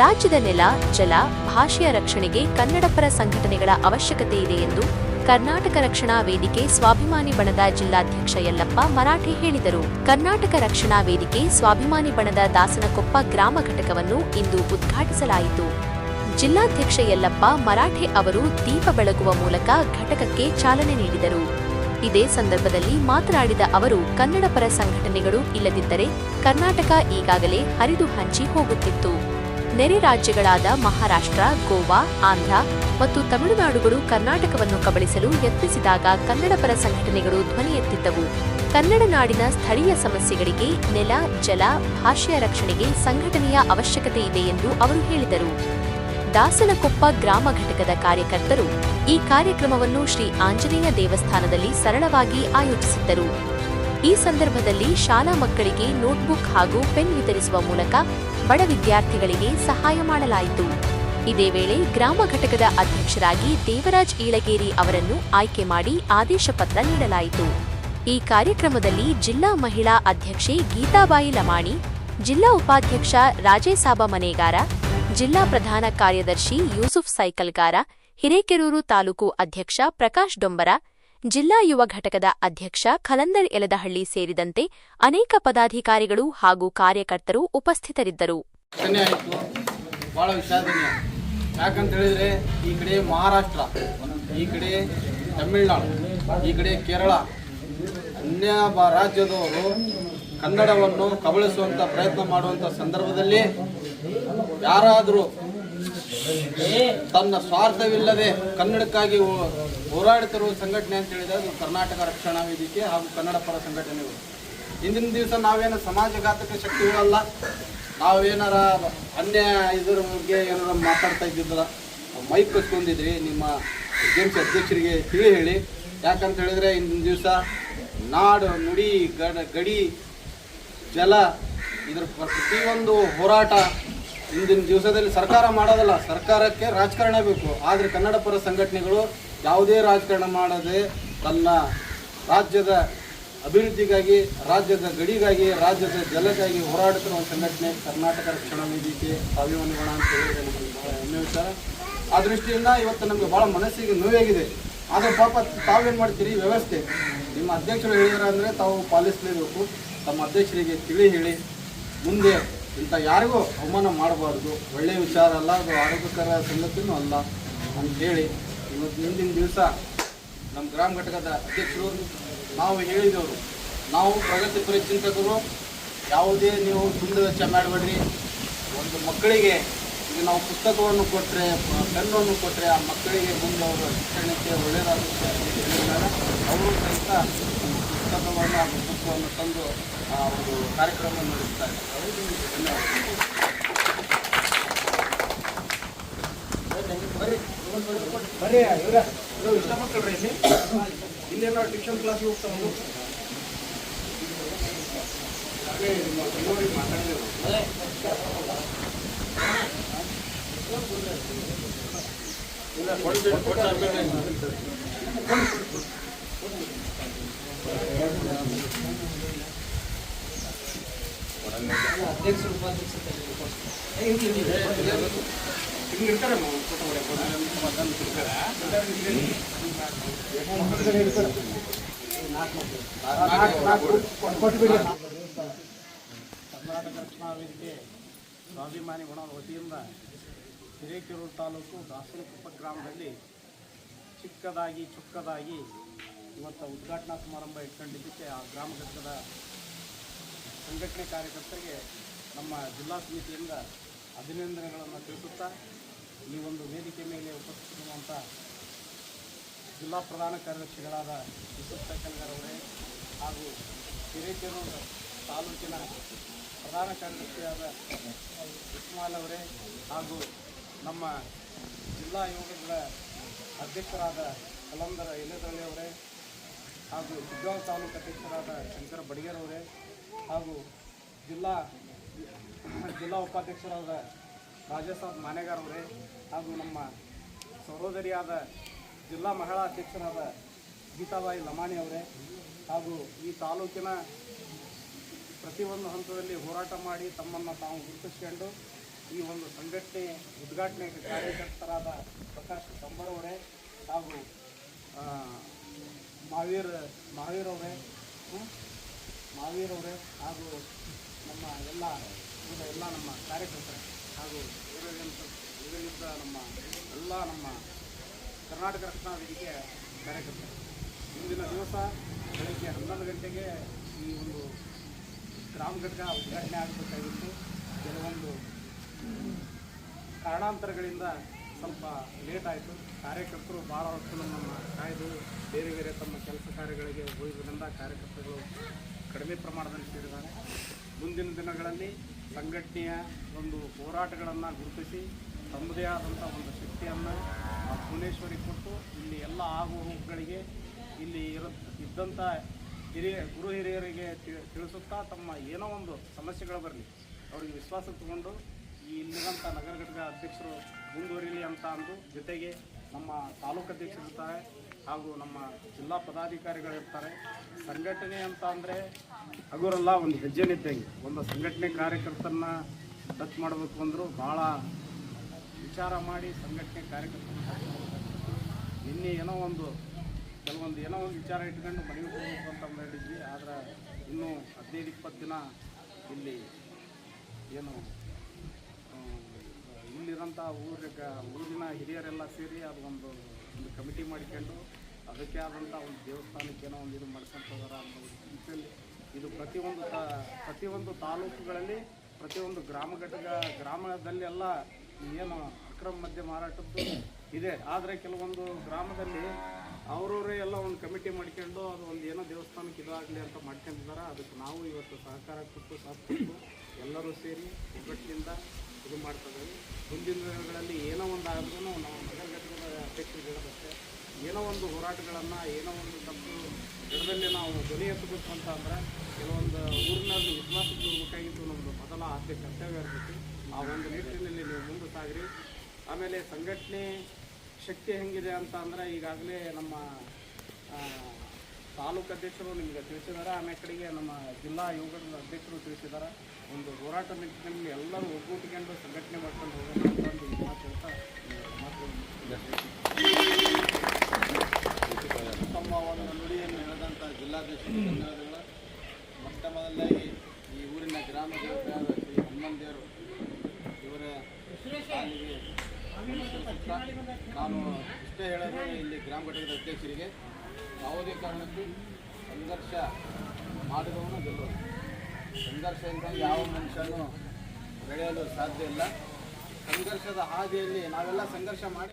ರಾಜ್ಯದ ನೆಲ, ಜಲ, ಭಾಷೆಯ ರಕ್ಷಣೆಗೆ ಕನ್ನಡಪರ ಸಂಘಟನೆಗಳ ಅವಶ್ಯಕತೆ ಇದೆ ಎಂದು ಕರ್ನಾಟಕ ರಕ್ಷಣಾ ವೇದಿಕೆ ಸ್ವಾಭಿಮಾನಿ ಬಣದ ಜಿಲ್ಲಾಧ್ಯಕ್ಷ ಯಲ್ಲಪ್ಪ ಮರಾಠಿ ಹೇಳಿದರು. ಕರ್ನಾಟಕ ರಕ್ಷಣಾ ವೇದಿಕೆ ಸ್ವಾಭಿಮಾನಿ ಬಣದ ದಾಸನಕೊಪ್ಪ ಗ್ರಾಮ ಘಟಕವನ್ನು ಇಂದು ಉದ್ಘಾಟಿಸಲಾಯಿತು. ಜಿಲ್ಲಾಧ್ಯಕ್ಷ ಯಲ್ಲಪ್ಪ ಮರಾಠಿ ಅವರು ದೀಪ ಬೆಳಗುವ ಮೂಲಕ ಘಟಕಕ್ಕೆ ಚಾಲನೆ ನೀಡಿದರು. ಇದೇ ಸಂದರ್ಭದಲ್ಲಿ ಮಾತನಾಡಿದ ಅವರು ಕನ್ನಡ ಪರ ಸಂಘಟನೆಗಳು ಇಲ್ಲದಿದ್ದರೆ ಕರ್ನಾಟಕ ಈಗಾಗಲೇ ಹರಿದು ಹಂಚಿ ಹೋಗುತ್ತಿತ್ತು. ನೆರೆ ರಾಜ್ಯಗಳಾದ ಮಹಾರಾಷ್ಟ್ರ, ಗೋವಾ, ಆಂಧ್ರ ಮತ್ತು ತಮಿಳುನಾಡುಗಳು ಕರ್ನಾಟಕವನ್ನು ಕಬಳಿಸಲು ಯತ್ನಿಸಿದಾಗ ಕನ್ನಡ ಪರ ಸಂಘಟನೆಗಳು ಧ್ವನಿ ಎತ್ತಿದ್ದವು. ಕನ್ನಡ ನಾಡಿನ ಸ್ಥಳೀಯ ಸಮಸ್ಯೆಗಳಿಗೆ ನೆಲ, ಜಲ, ಭಾಷೆಯ ರಕ್ಷಣೆಗೆ ಸಂಘಟನೆಯ ಅವಶ್ಯಕತೆ ಇದೆ ಎಂದು ಅವರು ಹೇಳಿದರು. ದಾಸನಕೊಪ್ಪ ಗ್ರಾಮ ಘಟಕದ ಕಾರ್ಯಕರ್ತರು ಈ ಕಾರ್ಯಕ್ರಮವನ್ನು ಶ್ರೀ ಆಂಜನೇಯ ದೇವಸ್ಥಾನದಲ್ಲಿ ಸರಳವಾಗಿ ಆಯೋಜಿಸಿದ್ದರು. ಈ ಸಂದರ್ಭದಲ್ಲಿ ಶಾಲಾ ಮಕ್ಕಳಿಗೆ ನೋಟ್ಬುಕ್ ಹಾಗೂ ಪೆನ್ ವಿತರಿಸುವ ಮೂಲಕ ಬಡ ವಿದ್ಯಾರ್ಥಿಗಳಿಗೆ ಸಹಾಯ ಮಾಡಲಾಯಿತು. ಇದೇ ವೇಳೆ ಗ್ರಾಮ ಘಟಕದ ಅಧ್ಯಕ್ಷರಾಗಿ ದೇವರಾಜ್ ಈಳಗೇರಿ ಅವರನ್ನು ಆಯ್ಕೆ ಮಾಡಿ ಆದೇಶ ಪತ್ರ ನೀಡಲಾಯಿತು. ಈ ಕಾರ್ಯಕ್ರಮದಲ್ಲಿ ಜಿಲ್ಲಾ ಮಹಿಳಾ ಅಧ್ಯಕ್ಷೆ ಗೀತಾಬಾಯಿ ಲಮಾಣಿ, ಜಿಲ್ಲಾ ಉಪಾಧ್ಯಕ್ಷ ರಾಜೇಸಾಬ ಮನೇಗಾರ, ಜಿಲ್ಲಾ ಪ್ರಧಾನ ಕಾರ್ಯದರ್ಶಿ ಯೂಸುಫ್ ಸೈಕಲ್ಗಾರ, ಹಿರೇಕೆರೂರು ತಾಲೂಕು ಅಧ್ಯಕ್ಷ ಪ್ರಕಾಶ್ ಡೊಂಬರ ಜಿಲ್ಲಾ ಯುವ ಘಟಕದ ಅಧ್ಯಕ್ಷ ಖಲಂದರ್ ಎಲದಹಳ್ಳಿ ಸೇರಿದಂತೆ ಅನೇಕ ಪದಾಧಿಕಾರಿಗಳು ಹಾಗೂ ಕಾರ್ಯಕರ್ತರು ಉಪಸ್ಥಿತರಿದ್ದರು. ಭಾಳ ವಿಷಾದನೀಯ. ಯಾಕಂತ ಹೇಳಿದ್ರೆ ಈ ಕಡೆ ಮಹಾರಾಷ್ಟ್ರ, ಈ ಕಡೆ ತಮಿಳುನಾಡು, ಈ ಕಡೆ ಕೇರಳ, ಅನ್ಯ ರಾಜ್ಯದವರು ಕನ್ನಡವನ್ನು ಕಬಳಿಸುವಂಥ ಪ್ರಯತ್ನ ಮಾಡುವಂಥ ಸಂದರ್ಭದಲ್ಲಿ ಯಾರಾದರೂ ತನ್ನ ಸ್ವಾರ್ಥವಿಲ್ಲದೆ ಕನ್ನಡಕ್ಕಾಗಿ ಹೋರಾಡುತ್ತಿರುವ ಸಂಘಟನೆ ಅಂತ ಹೇಳಿದ್ರೆ ಕರ್ನಾಟಕ ರಕ್ಷಣಾ ವೇದಿಕೆ ಹಾಗೂ ಕನ್ನಡ ಪರ ಸಂಘಟನೆಗಳು ಇಂದಿನ ದಿವಸ ನಾವೇನು ಸಮಾಜಘಾತಕ ಶಕ್ತಿಗಳಲ್ಲ, ನಾವೇನಾರ ಅನ್ಯ ಇದ್ರ ಬಗ್ಗೆ ಏನಾರ ಮಾತಾಡ್ತಾ ಇದ್ದಿದ್ದಲ್ಲ ಮೈಕ್ ಕಸ್ಕೊಂಡಿದ್ರಿ ನಿಮ್ಮ ಜೆಮ್ಸ್ ಅಧ್ಯಕ್ಷರಿಗೆ ತಿಳಿ ಹೇಳಿ. ಯಾಕಂತ ಹೇಳಿದ್ರೆ ಇಂದಿನ ದಿವಸ ನಾಡು, ನುಡಿ, ಗಡ, ಗಡಿ, ಜಲ, ಇದ್ರ ಪ್ರತಿಯೊಂದು ಹೋರಾಟ ಇಂದಿನ ದಿವಸದಲ್ಲಿ ಸರ್ಕಾರ ಮಾಡೋದಲ್ಲ, ಸರ್ಕಾರಕ್ಕೆ ರಾಜಕಾರಣ ಬೇಕು. ಆದರೆ ಕನ್ನಡ ಪರ ಸಂಘಟನೆಗಳು ಯಾವುದೇ ರಾಜಕಾರಣ ಮಾಡದೆ ತನ್ನ ರಾಜ್ಯದ ಅಭಿವೃದ್ಧಿಗಾಗಿ, ರಾಜ್ಯದ ಗಡಿಗಾಗಿ, ರಾಜ್ಯದ ಜಲಕ್ಕಾಗಿ ಹೋರಾಡುತ್ತಿರುವ ಸಂಘಟನೆ ಕರ್ನಾಟಕ ರಕ್ಷಣಾ ವೇದಿಕೆ ಸ್ವಾಭಿಮಾನಿಗಳ ಅಂತ ಹೇಳಿದ್ರೆ ನಮಗೆ ಬಹಳ ಹೆಮ್ಮೆ ವಿಚಾರ. ಆ ದೃಷ್ಟಿಯಿಂದ ಇವತ್ತು ನಮಗೆ ಭಾಳ ಮನಸ್ಸಿಗೆ ನೋವಾಗಿದೆ ಆದರೆ ಪಾಪ ತಾವೇನು ಮಾಡ್ತೀರಿ? ವ್ಯವಸ್ಥೆ. ನಿಮ್ಮ ಅಧ್ಯಕ್ಷರು ಹೇಳಿದಾರೆ ಅಂದರೆ ತಾವು ಪಾಲಿಸಲೇಬೇಕು. ತಮ್ಮ ಅಧ್ಯಕ್ಷರಿಗೆ ತಿಳಿ ಹೇಳಿ. ಮುಂದೆ ಇಂಥ ಯಾರಿಗೂ ಅವಮಾನ ಮಾಡಬಾರ್ದು. ಒಳ್ಳೆಯ ವಿಚಾರ ಅಲ್ಲ, ಅದು ಆರೋಗ್ಯಕರ ಸಂಗತಿನೂ ಅಲ್ಲ ಅಂಥೇಳಿ ಇವತ್ತು ಮುಂದಿನ ದಿವಸ ನಮ್ಮ ಗ್ರಾಮ ಘಟಕದ ಅಧ್ಯಕ್ಷರು, ನಾವು ಹೇಳಿದವರು, ನಾವು ಪ್ರಗತಿಪರ ಚಿಂತಕರು ಯಾವುದೇ ನೀವು ಸುಂದರ ವೆಚ್ಚ ಮಾಡಬೇಡ್ರಿ. ಒಂದು ಮಕ್ಕಳಿಗೆ ಈಗ ನಾವು ಪುಸ್ತಕವನ್ನು ಕೊಟ್ಟರೆ ಪೆನ್ನನ್ನು ಕೊಟ್ಟರೆ ಆ ಮಕ್ಕಳಿಗೆ ಮುಂದೆ ಅವರ ಶಿಕ್ಷಣಕ್ಕೆ ಒಳ್ಳೆಯದಾಗುತ್ತೆ ಅವರು ಸಹಿತ ಪುಸ್ತಕವನ್ನು ಹಾಗೂ ಪುಸ್ತಕವನ್ನು ತಂದು ಆ ಒಂದು ಕಾರ್ಯಕ್ರಮ ನಡೆಸುತ್ತಾರೆ ಬರ್ರಿ ಇವ್ರ ಇಷ್ಟ ಇಲ್ಲಿ. ಇಲ್ಲೇನೋ ಟ್ಯೂಷನ್ ಕ್ಲಾಸ್ ಹೋಗ್ತಾ ಹೋಗ್ತಾವ ಹಿಂಗೆ ಕರ್ನಾಟಕ ರಕ್ಷಣಾ ವೇದಿಕೆ ಸ್ವಾಭಿಮಾನಿ ಗುಣದ ವತಿಯಿಂದ ಹಿರೇಕೆರೂರು ತಾಲೂಕು ದಾಸನಕೊಪ್ಪ ಗ್ರಾಮದಲ್ಲಿ ಚಿಕ್ಕದಾಗಿ ಚುಕ್ಕದಾಗಿ ಇವತ್ತು ಉದ್ಘಾಟನಾ ಸಮಾರಂಭ ಇಟ್ಕೊಂಡಿದ್ದಕ್ಕೆ ಆ ಗ್ರಾಮ ಘಟಕದ ಸಂಘಟನೆ ಕಾರ್ಯಕರ್ತರಿಗೆ ನಮ್ಮ ಜಿಲ್ಲಾ ಸಮಿತಿಯಿಂದ ಅಭಿನಂದನೆಗಳನ್ನು ತಿಳಿಸುತ್ತಾ ಈ ಒಂದು ವೇದಿಕೆ ಮೇಲೆ ಉಪಸ್ಥಿತಿರುವಂಥ ಜಿಲ್ಲಾ ಪ್ರಧಾನ ಕಾರ್ಯದರ್ಶಿಗಳಾದ ಸೈಕಲ್ಗರ್ ಅವರೇ ಹಾಗೂ ಹಿರೇಕೆರೂರು ತಾಲೂಕಿನ ಪ್ರಧಾನ ಕಾರ್ಯದರ್ಶಿಯಾದ ಇಸ್ಮಾಲ್ ಅವರೇ ಹಾಗೂ ನಮ್ಮ ಜಿಲ್ಲಾ ಯೋಗಗಳ ಅಧ್ಯಕ್ಷರಾದ ಕಲಂದರ ಎಲೆದಳ್ಳಿ ಅವರೇ ಹಾಗೂ ಗುಡ್ಗಾಂವ್ ತಾಲೂಕು ಅಧ್ಯಕ್ಷರಾದ ಶಂಕರ ಬಡಿಗೇರ್ ಅವರೇ ಹಾಗೂ ಜಿಲ್ಲಾ ಜಿಲ್ಲಾ ಉಪಾಧ್ಯಕ್ಷರಾದ ರಾಜೇಶ್ ಮಾನೇಗಾರ್ ಅವರೇ ಹಾಗೂ ನಮ್ಮ ಸಹೋದರಿಯಾದ ಜಿಲ್ಲಾ ಮಹಿಳಾ ಅಧ್ಯಕ್ಷರಾದ ಗೀತಾಬಾಯಿ ಲಮಾಣಿ ಅವರೇ ಹಾಗೂ ಈ ತಾಲೂಕಿನ ಪ್ರತಿಯೊಂದು ಹಂತದಲ್ಲಿ ಹೋರಾಟ ಮಾಡಿ ತಮ್ಮನ್ನು ತಾವು ಗುರುತಿಸಿಕೊಂಡು ಈ ಒಂದು ಸಂಘಟನೆ ಉದ್ಘಾಟನೆ ಕಾರ್ಯಕರ್ತರಾದ ಪ್ರಕಾಶ್ ಕಂಬರ್ ಅವರೇ ಹಾಗೂ ಮಹಾವೀರ್ ಮಹಾವೀರ್ ಅವರೇ ಹ್ಮ್? ಮಹಾವೀರ್ ಅವರೇ ಹಾಗೂ ನಮ್ಮ ಎಲ್ಲ ಎಲ್ಲ ನಮ್ಮ ಕಾರ್ಯಕರ್ತರೇ ಹಾಗೂ ಇದರಿಂದ ಇವರಿಂದ ನಮ್ಮ ಎಲ್ಲ ನಮ್ಮ ಕರ್ನಾಟಕ ರಕ್ಷಣಾ ವೇದಿಕೆ ಕಾರ್ಯಕರ್ತರು ಮುಂದಿನ ದಿವಸ ಬೆಳಗ್ಗೆ ಹನ್ನೊಂದು ಗಂಟೆಗೆ ಈ ಒಂದು ಗ್ರಾಮ ಘಟಕ ಉದ್ಘಾಟನೆ ಆಗಬೇಕಾಗಿತ್ತು ಕೆಲವೊಂದು ಕಾರಣಾಂತರಗಳಿಂದ ಸ್ವಲ್ಪ ಲೇಟ್ ಆಯಿತು ಕಾರ್ಯಕರ್ತರು ಭಾಳ ಹೊತ್ತು ನಮ್ಮ ಕಾಯ್ದು ಬೇರೆ ಬೇರೆ ತಮ್ಮ ಕೆಲಸ ಕಾರ್ಯಗಳಿಗೆ ಹೋಗಿದ್ದರಿಂದ ಕಾರ್ಯಕರ್ತರು ಕಡಿಮೆ ಪ್ರಮಾಣದಲ್ಲಿ ಸೇರಿದ್ದಾರೆ. ಮುಂದಿನ ದಿನಗಳಲ್ಲಿ ಸಂಘಟನೆಯ ಒಂದು ಹೋರಾಟಗಳನ್ನು ಗುರುತಿಸಿ, ತಮ್ಮದೇ ಆದಂಥ ಒಂದು ಶಕ್ತಿಯನ್ನು ಭುವನೇಶ್ವರಿ ಕೊಟ್ಟು ಇಲ್ಲಿ ಎಲ್ಲ ಆಗು ಹೋಗುಗಳಿಗೆ ಇಲ್ಲಿ ಇರ ಇದ್ದಂಥ ಹಿರಿಯ, ಗುರು ಹಿರಿಯರಿಗೆ ತಿಳಿಸುತ್ತಾ ತಮ್ಮ ಏನೋ ಒಂದು ಸಮಸ್ಯೆಗಳು ಬರಲಿ, ಅವರಿಗೆ ವಿಶ್ವಾಸ ತಗೊಂಡು ಈ ಇಲ್ಲಿರುವಂಥ ನಗರ ಘಟಕ ಅಧ್ಯಕ್ಷರು ಮುಂದುವರಿಲಿ ಅಂತ ಅಂದು ಜೊತೆಗೆ ನಮ್ಮ ತಾಲೂಕು ಅಧ್ಯಕ್ಷರು ಇರ್ತಾರೆ. ಹಾಗೂ ನಮ್ಮ ಜಿಲ್ಲಾ ಪದಾಧಿಕಾರಿಗಳಿರ್ತಾರೆ. ಸಂಘಟನೆ ಅಂತ ಅಂದರೆ ಹಗುರಲ್ಲ, ಒಂದು ಹೆಜ್ಜೆನಿದ್ದಂಗೆ. ಒಂದು ಸಂಘಟನೆ ಕಾರ್ಯಕರ್ತರನ್ನ ಟಚ್ ಮಾಡಬೇಕು ಅಂದರೂ ಭಾಳ ವಿಚಾರ ಮಾಡಿ ಸಂಘಟನೆ ಕಾರ್ಯಕರ್ತರನ್ನ touch ನಿನ್ನೆ ಏನೋ ಒಂದು, ಕೆಲವೊಂದು ಏನೋ ಒಂದು ವಿಚಾರ ಇಟ್ಕೊಂಡು ಮನೆಗೆ ಹೋಗಬೇಕು ಅಂತ ಹೇಳಿದ್ವಿ. ಆದ್ರೆ ಇನ್ನೂ ಹದಿನೈದು, ಇಪ್ಪತ್ತು ದಿನ ಇಲ್ಲಿ ಏನು ಇಲ್ಲಿರೋಂಥ ಊರಿಗ, ಊರಿನ ಹಿರಿಯರೆಲ್ಲ ಸೇರಿ ಅದು ಒಂದು ಕಮಿಟಿ ಮಾಡಿಕೊಂಡು ಅದಕ್ಕೆ ಆದಂಥ ಒಂದು ದೇವಸ್ಥಾನಕ್ಕೆ ಏನೋ ಒಂದು ಇದು ಮಾಡ್ಕೊಂತದಾರ ಅನ್ನೋ ಒಂದು ರೀತಿಯಲ್ಲಿ ಇದು ಪ್ರತಿಯೊಂದು ತಾ ಪ್ರತಿಯೊಂದು ತಾಲೂಕುಗಳಲ್ಲಿ ಪ್ರತಿಯೊಂದು ಗ್ರಾಮ ಘಟಕ, ಗ್ರಾಮದಲ್ಲೆಲ್ಲ ಏನು ಅಕ್ರಮ ಮಧ್ಯ ಮಾರಾಟದ್ದು ಇದೆ. ಆದರೆ ಕೆಲವೊಂದು ಗ್ರಾಮದಲ್ಲಿ ಅವರವರೇ ಎಲ್ಲ ಒಂದು ಕಮಿಟಿ ಮಾಡ್ಕೊಂಡು ಅದು ಒಂದು ಏನೋ ದೇವಸ್ಥಾನಕ್ಕೆ ಇದಾಗಲಿ ಅಂತ ಮಾಡ್ಕೊಂಡಿದ್ದಾರೆ. ಅದಕ್ಕೆ ನಾವು ಇವತ್ತು ಸಹಕಾರ ಕೊಟ್ಟು ಕೊಟ್ಟು ಎಲ್ಲರೂ ಸೇರಿ ಒಗ್ಗಟ್ಟಿನಿಂದ ಇದು ಮಾಡ್ತಾ ಇದ್ದೀವಿ. ಮುಂದಿನ ದಿನಗಳಲ್ಲಿ ಏನೋ ಒಂದು ಆದ್ರೂ ನಾವು ಏನೋ ಒಂದು ಹೋರಾಟಗಳನ್ನು, ಏನೋ ಒಂದು ತಪ್ಪು ಗಿಡದಲ್ಲಿ ನಾವು ಧ್ವನಿ ಎತ್ತಬೇಕು ಅಂತ ಅಂದ್ರೆ ಕೆಲವೊಂದು ಊರಿನಲ್ಲಿ ವಿಶ್ವಾಸ ತೋರ್ಬೇಕಾಗಿತ್ತು ನಮ್ಮದು ಮೊದಲ ಆದ್ಯ ಕರ್ತವ್ಯ ಇರಬೇಕು. ಆ ಒಂದು ನಿಟ್ಟಿನಲ್ಲಿ ನೀವು ಮುಂದೆ ಸಾಗ್ರಿ. ಆಮೇಲೆ ಸಂಘಟನೆ ಶಕ್ತಿ ಹೆಂಗಿದೆ ಅಂತ ಅಂದ್ರೆ ಈಗಾಗಲೇ ನಮ್ಮ ತಾಲೂಕು ಅಧ್ಯಕ್ಷರು ನಿಮಗೆ ತಿಳಿಸಿದ್ದಾರೆ. ಆಮೇಲೆ ಕಡೆಗೆ ನಮ್ಮ ಜಿಲ್ಲಾ ಯುವಕರ ಅಧ್ಯಕ್ಷರು ತಿಳಿಸಿದ್ದಾರೆ. ಒಂದು ಹೋರಾಟ ನಿಟ್ಟಿನಲ್ಲಿ ಎಲ್ಲರೂ ಒಗ್ಗೂಟಿಕೊಂಡು ಸಂಘಟನೆ ಮಾಡ್ಕೊಂಡು ಹೋಗೋಣ ಅಂತ ಒಂದು ಮಾತು ಈ ಮಾತು ಮೊಟ್ಟ ಈ ಊರಿನ ನಾನು ಇಷ್ಟೇ ಹೇಳೋದು ಇಲ್ಲಿ ಗ್ರಾಮ ಘಟಕದ ಅಧ್ಯಕ್ಷರಿಗೆ ಯಾವುದೇ ಕಾರಣಕ್ಕೂ ಸಂಘರ್ಷ ಮಾಡಿದವನು ಗೆಲ್ಲುವ ಸಂಘರ್ಷದಿಂದ ಯಾವ ಮನುಷ್ಯನೂ ಬೆಳೆಯಲು ಸಾಧ್ಯ ಇಲ್ಲ ಸಂಘರ್ಷದ ಹಾದಿಯಲ್ಲಿ ನಾವೆಲ್ಲ ಸಂಘರ್ಷ ಮಾಡಿ